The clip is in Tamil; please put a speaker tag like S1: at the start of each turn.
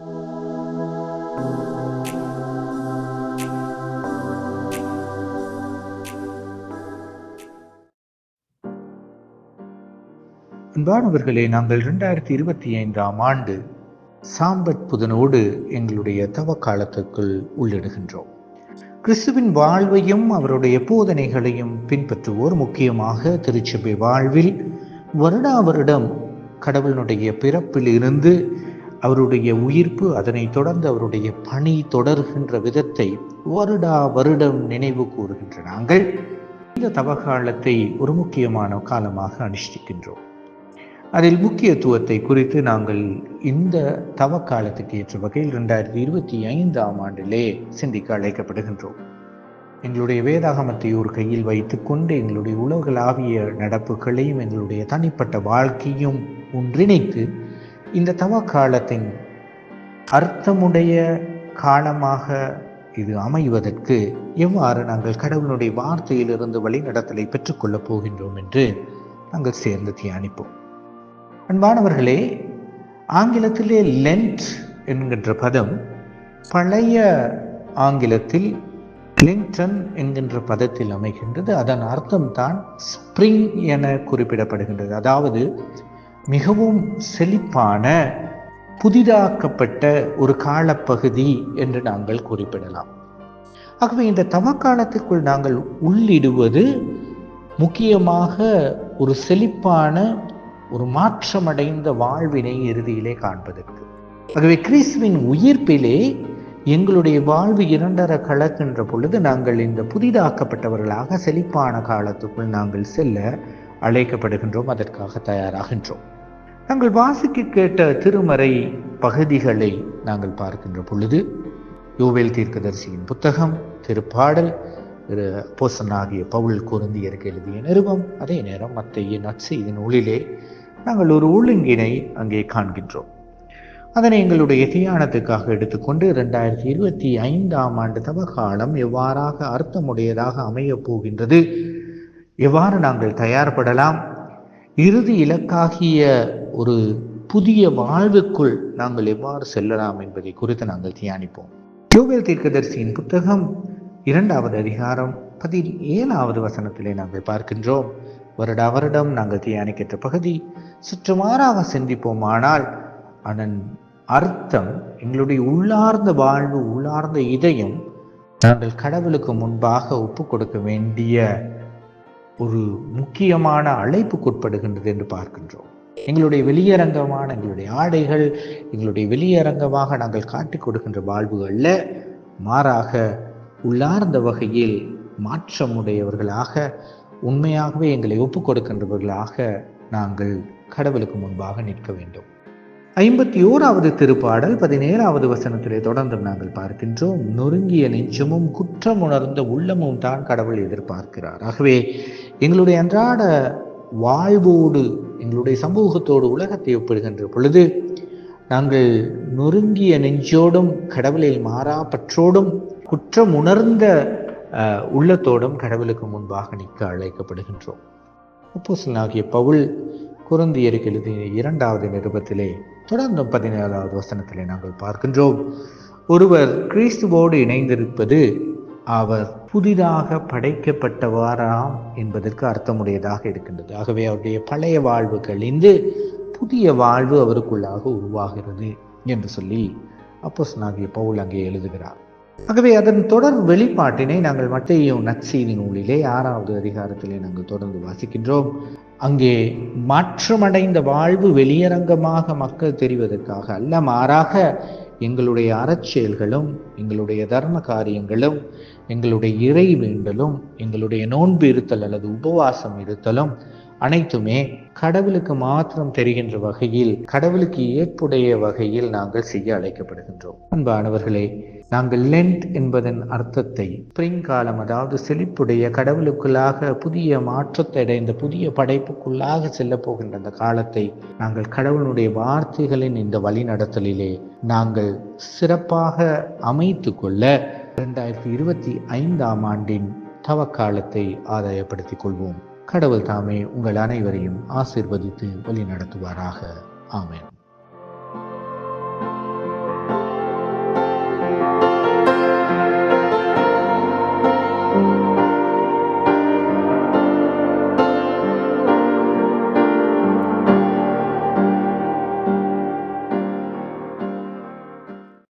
S1: அன்பானவர்களே நாங்கள் இரண்டாயிரத்தி இருபத்தி ஐந்தாம் ஆண்டு சாம்பத் புதனோடு எங்களுடைய தவ காலத்துக்குள் உள்ளிடுகின்றோம். கிறிஸ்துவின் வாழ்வையும் அவருடைய போதனைகளையும் பின்பற்றுவோர் முக்கியமாக திருச்சபை வாழ்வில் வருடா வருடம் கடவுளுடைய பிறப்பில் இருந்து அவருடைய உயிர்ப்பு அதனை தொடர்ந்து அவருடைய பணி தொடர்கின்ற விதத்தை வருடா வருடம் நினைவு கூறுகின்ற நாங்கள் இந்த தவகாலத்தை ஒரு முக்கியமான காலமாக அனுஷ்டிக்கின்றோம். அதில் முக்கியத்துவத்தை குறித்து நாங்கள் இந்த தவ காலத்துக்கு ஏற்ற வகையில் ரெண்டாயிரத்தி இருபத்தி ஐந்தாம் ஆண்டிலே சிந்திக்க அழைக்கப்படுகின்றோம். எங்களுடைய வேதாகமத்தை ஒரு கையில் வைத்துக்கொண்டு எங்களுடைய உலகளாவிய நடப்புகளையும் எங்களுடைய தனிப்பட்ட வாழ்க்கையும் ஒன்றிணைத்து இந்த தவ காலத்தின் அர்த்தமுடைய காலமாக இது அமைவதற்கு எவ்வாறு நாங்கள் கடவுளுடைய வார்த்தையிலிருந்து வழிநடத்தலை பெற்றுக்கொள்ளப் போகின்றோம் என்று நாங்கள் சேர்ந்து தியானிப்போம். அன்பானவர்களே ஆங்கிலத்திலே லென்ட் என்கின்ற பதம் பழைய ஆங்கிலத்தில் லிங்டன் என்கின்ற பதத்தில் அமைகின்றது. அதன் அர்த்தம் தான் ஸ்ப்ரிங் என குறிப்பிடப்படுகின்றது. அதாவது மிகவும் செழிப்பான புதிதாக்கப்பட்ட ஒரு காலப்பகுதி என்று நாங்கள் குறிப்பிடலாம். ஆகவே இந்த தவக்காலத்திற்குள் நாங்கள் உள்ளிடுவது முக்கியமாக ஒரு செழிப்பான ஒரு மாற்றமடைந்த வாழ்வினை இறுதியிலே காண்பதற்கு. ஆகவே கிறிஸ்துவின் உயிர்ப்பிலே எங்களுடைய வாழ்வு இரண்டர கலக்கின்ற பொழுது நாங்கள் இந்த புதிதாக்கப்பட்டவர்களாக செழிப்பான காலத்துக்குள் நாங்கள் செல்ல அழைக்கப்படுகின்றோம் அதற்காக தயாராகின்றோம். நாங்கள் வாசிக்க கேட்ட திருமறை பகுதிகளை நாங்கள் பார்க்கின்ற பொழுது யோவேல் தீர்க்கதரிசியின் புத்தகம் திருப்பாடல் திரு போசனாகிய பவுல் குருந்தியருக்கு எழுதிய நிருபம் அதே நேரம் மத்திய நற்செய்தின் உள்ளிலே நாங்கள் ஒரு ஒழுங்கினை அங்கே காண்கின்றோம். அதனை எங்களுடைய தியானத்துக்காக எடுத்துக்கொண்டு இரண்டாயிரத்தி இருபத்தி ஐந்தாம் ஆண்டு தவகாலம் எவ்வாறாக அர்த்தமுடையதாக அமையப் போகின்றது எவ்வாறு நாங்கள் தயார்படலாம்? இறுதி இலக்காகிய ஒரு புதிய வாழ்வுக்குள் நாங்கள் எவ்வாறு செல்லலாம் என்பதை குறித்து நாங்கள் தியானிப்போம். யோகல் தீர்க்கதரிசியின் புத்தகம் இரண்டாவது அதிகாரம் பதில் ஏழாவது வசனத்திலே நாங்கள் பார்க்கின்றோம். வருட வருடம் நாங்கள் தியானிக்கின்ற பகுதி சுற்றுமாறாக சிந்திப்போமானால் அதன் அர்த்தம் எங்களுடைய உள்ளார்ந்த வாழ்வு உள்ளார்ந்த இதயம் நாங்கள் கடவுளுக்கு முன்பாக ஒப்பு கொடுக்க வேண்டிய ஒரு முக்கியமான அழைப்புக்குட்படுகின்றது என்று பார்க்கின்றோம். எங்களுடைய வெளியரங்கமான எங்களுடைய ஆடைகள் எங்களுடைய வெளியரங்கமாக நாங்கள் காட்டிக் கொடுக்கின்ற வாழ்வுகளில் மாறாக உள்ளார்ந்த வகையில் மாற்றமுடையவர்களாக உண்மையாகவே எங்களை ஒப்புக் கொடுக்கின்றவர்களாக நாங்கள் கடவுளுக்கு முன்பாக நிற்க வேண்டும். ஐம்பத்தி ஓராவது திருப்பாடல் பதினேழாவது வசனத்திலே தொடர்ந்து நாங்கள் பார்க்கின்றோம் நொறுங்கிய நெஞ்சமும் குற்றம் உணர்ந்த உள்ளமும் தான் கடவுள் எதிர்பார்க்கிறார். ஆகவே எங்களுடைய அன்றாட வாழ்வோடு எங்களுடைய சமூகத்தோடு உலகத்தை ஒப்பிடுகின்ற பொழுது நாங்கள் நொறுங்கிய நெஞ்சோடும் கடவுளில் மாறா பற்றோடும் குற்றம் உணர்ந்த உள்ளத்தோடும் கடவுளுக்கு முன்பாக நிற்க அழைக்கப்படுகின்றோம். அப்போசனாகிய பவுல் குருந்தியருக்கு எழுதிய இரண்டாவது நிருபத்திலே தொடர்ந்து பதினேழாவது வசனத்திலே நாங்கள் பார்க்கின்றோம். ஒருவர் கிறிஸ்துவோடு இணைந்திருப்பது அவர் புதிதாக படைக்கப்பட்டவாராம் என்பதற்கு அர்த்தமுடையதாக இருக்கின்றது. ஆகவே அவருடைய பழைய வாழ்வு கழிந்து புதிய வாழ்வு அவருக்குள்ளாக உருவாகிறது என்று சொல்லி அப்போஸ் நாகிய பவுல் அங்கே எழுதுகிறார். ஆகவே அதன் தொடர் வெளிப்பாட்டினை நாங்கள் மத்தையும் நற்செய்தி நூலிலே ஆறாவது அதிகாரத்திலே நாங்கள் தொடர்ந்து வாசிக்கின்றோம். அங்கே மாற்றமடைந்த வாழ்வு வெளியரங்கமாக மக்கள் தெரிவதற்காக அல்ல மாறாக எங்களுடைய அறச்செயல்களும் எங்களுடைய தர்ம காரியங்களும் எங்களுடைய இறை வேண்டலும் எங்களுடைய நோன்பு இருத்தல் அல்லது உபவாசம் இருத்தலும் அனைத்துமே கடவுளுக்கு மாத்திரம் தெரிகின்ற வகையில் கடவுளுக்கு ஏற்புடைய வகையில் நாங்கள் செய்ய அழைக்கப்படுகின்றோம். அன்பானவர்களே நாங்கள் லென்ட் என்பதன் அர்த்தத்தை ஸ்பிரிங் காலம் அதாவது செழிப்புடைய கடவுளுக்குள்ளாக புதிய மாற்றத்தை அடைந்த புதிய படைப்புக்குள்ளாக செல்ல போகின்ற அந்த காலத்தை நாங்கள் கடவுளுடைய வார்த்தைகளின் இந்த வழிநடத்தலிலே நாங்கள் சிறப்பாக அமைத்து கொள்ள இரண்டாயிரத்தி இருபத்தி ஐந்தாம் ஆண்டின் தவக்காலத்தை ஆதாயப்படுத்திக் கொள்வோம். கடவுள் தாமே உங்கள் அனைவரையும் ஆசிர்வதித்து வழி நடத்துவாராக. ஆமேன்.